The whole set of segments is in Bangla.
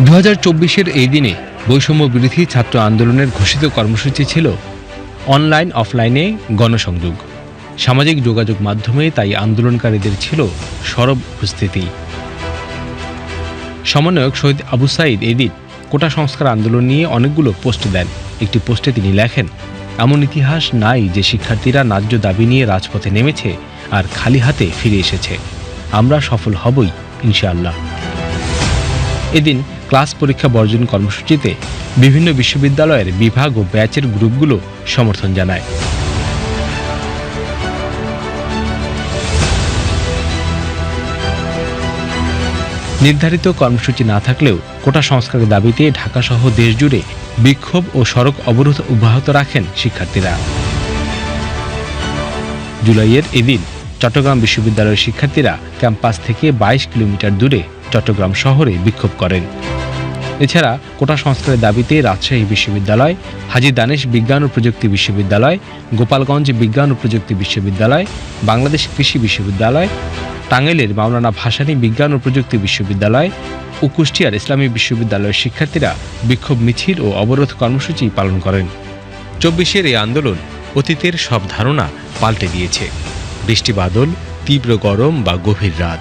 দু হাজার চব্বিশের এই দিনে বৈষম্য বিরোধী ছাত্র আন্দোলনের ঘোষিত কর্মসূচি ছিল অনলাইন, অফলাইনে গণসংযোগ। সামাজিক যোগাযোগ মাধ্যমে তাই আন্দোলনকারীদের ছিল সরব উপস্থিতি। সমন্বয়ক শহীদ আবু সাইদ এদিন কোটা সংস্কার আন্দোলন নিয়ে অনেকগুলো পোস্ট দেন। একটি পোস্টে তিনি লেখেন, এমন ইতিহাস নাই যে শিক্ষার্থীরা ন্যায্য দাবি নিয়ে রাজপথে নেমেছে আর খালি হাতে ফিরে এসেছে। আমরা সফল হবই, ইনশাআল্লাহ। এদিন ক্লাস পরীক্ষা বর্জন কর্মসূচিতে বিভিন্ন বিশ্ববিদ্যালয়ের বিভাগ ও ব্যাচের গ্রুপগুলো সমর্থন জানায়। নির্ধারিত কর্মসূচি না থাকলেও কোটা সংস্কারের দাবিতে ঢাকাসহ দেশজুড়ে বিক্ষোভ ও সড়ক অবরোধ অব্যাহত রাখেন শিক্ষার্থীরা। জুলাইয়ের এদিন চট্টগ্রাম বিশ্ববিদ্যালয়ের শিক্ষার্থীরা ক্যাম্পাস থেকে বাইশ কিলোমিটার দূরে চট্টগ্রাম শহরে বিক্ষোভ করেন। এছাড়া কোটা সংস্কারের দাবিতে রাজশাহী বিশ্ববিদ্যালয়, হাজী দানেশ বিজ্ঞান ও প্রযুক্তি বিশ্ববিদ্যালয়, গোপালগঞ্জ বিজ্ঞান ও প্রযুক্তি বিশ্ববিদ্যালয়, বাংলাদেশ কৃষি বিশ্ববিদ্যালয়, টাঙ্গাইলের মাওলানা ভাসানী বিজ্ঞান ও প্রযুক্তি বিশ্ববিদ্যালয় ও কুষ্টিয়ার ইসলামী বিশ্ববিদ্যালয়ের শিক্ষার্থীরা বিক্ষোভ মিছিল ও অবরোধ কর্মসূচি পালন করেন। চব্বিশের এই আন্দোলন অতীতের সব ধারণা পাল্টে দিয়েছে। বৃষ্টি বাদল, তীব্র গরম বা গভীর রাত।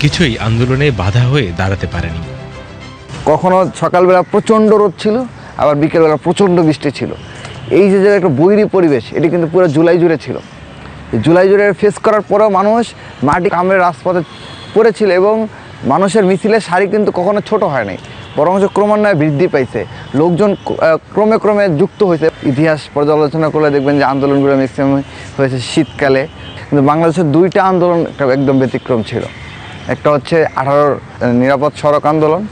কিছুই আন্দোলনে বাধা হয়ে দাঁড়াতে পারেনি। কখনো সকালবেলা প্রচণ্ড রোদ ছিল, আবার বিকেলবেলা প্রচণ্ড বৃষ্টি ছিল। এই যে একটা বৈরি পরিবেশ, এটি কিন্তু পুরো জুলাই জুড়ে ছিল। জুলাই জুড়ে ফেস করার পরেও মানুষ মাটি কামড়ে রাজপথে পড়েছিল এবং মানুষের মিছিলের শাড়ি কিন্তু কখনো ছোট হয় নাই বরং ক্রমান্বয়ে বৃদ্ধি পাইছে। লোকজন ক্রমে ক্রমে যুক্ত হয়েছে। ইতিহাস পর্যালোচনা করলে দেখবেন যে আন্দোলনগুলো ম্যাক্সিমাম হয়েছে শীতকালে। কিন্তু বাংলাদেশের দুইটা আন্দোলন একদম ব্যতিক্রম ছিল। একটা হচ্ছে আঠারোর নিরাপদ সড়ক আন্দোলন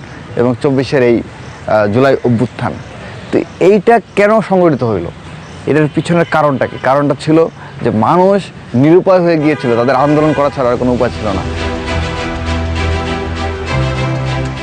এবং চব্বিশের এই জুলাই অভ্যুত্থান। তো এইটা কেন সংগঠিত হইল? এটার পিছনের কারণটা কি? কারণটা ছিল যে মানুষ নিরুপায় হয়ে গিয়েছিল, তাদের আন্দোলন করা ছাড়া আর কোনো উপায় ছিল না।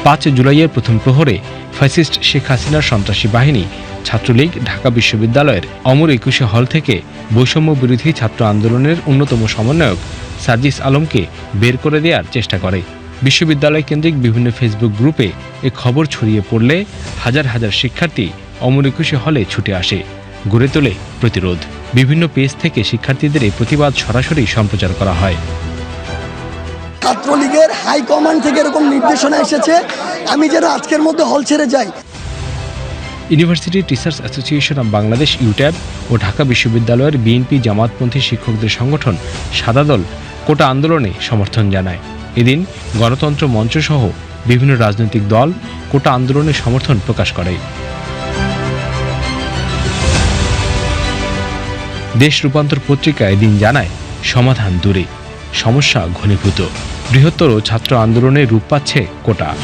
পাঁচ জুলাইয়ের প্রথম প্রহরে ফ্যাসিস্ট শেখ হাসিনার সন্ত্রাসী বাহিনী ছাত্রলীগ, ঢাকা বিশ্ববিদ্যালয়ের অমর একুশে হল থেকে বৈষম্য বিরোধী ছাত্র আন্দোলনের অন্যতম সমন্বয়ক সার্জিস আলমকে বের করে দেওয়ার চেষ্টা করে। বিশ্ববিদ্যালয় কেন্দ্রিক বিভিন্ন ফেসবুক গ্রুপে এ খবর ছড়িয়ে পড়লে হাজার হাজার শিক্ষার্থী অমর একুশে হলে ছুটে আসে। গড়ে তোলে প্রতিরোধ। বিভিন্ন পেজ থেকে শিক্ষার্থীদের এই প্রতিবাদ সরাসরি সম্প্রচার করা হয়। ছাত্রলীগের হাইকমান্ড থেকে এরকম নির্দেশনা এসেছে। আমি যেন আজকের মধ্যে হল ছেড়ে যাই। University teachers association of Bangladesh UTAB ও ঢাকা বিশ্ববিদ্যালয়ের বিএনপি জামাতপন্থী শিক্ষকদের সংগঠন সাদা দল কোটা আন্দোলনে সমর্থন জানায়। এদিন গণতন্ত্র মঞ্চ সহ বিভিন্ন রাজনৈতিক দল কোটা আন্দোলনের সমর্থন প্রকাশ করে। দেশ রূপান্তর পত্রিকা এদিন জানায়, সমাধান দূরে, সমস্যা ঘনীভূত, বৃহত্তর ছাত্র আন্দোলনে রূপ পাচ্ছে quota.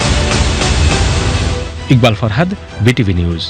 Iqbal Farhad, BTV news.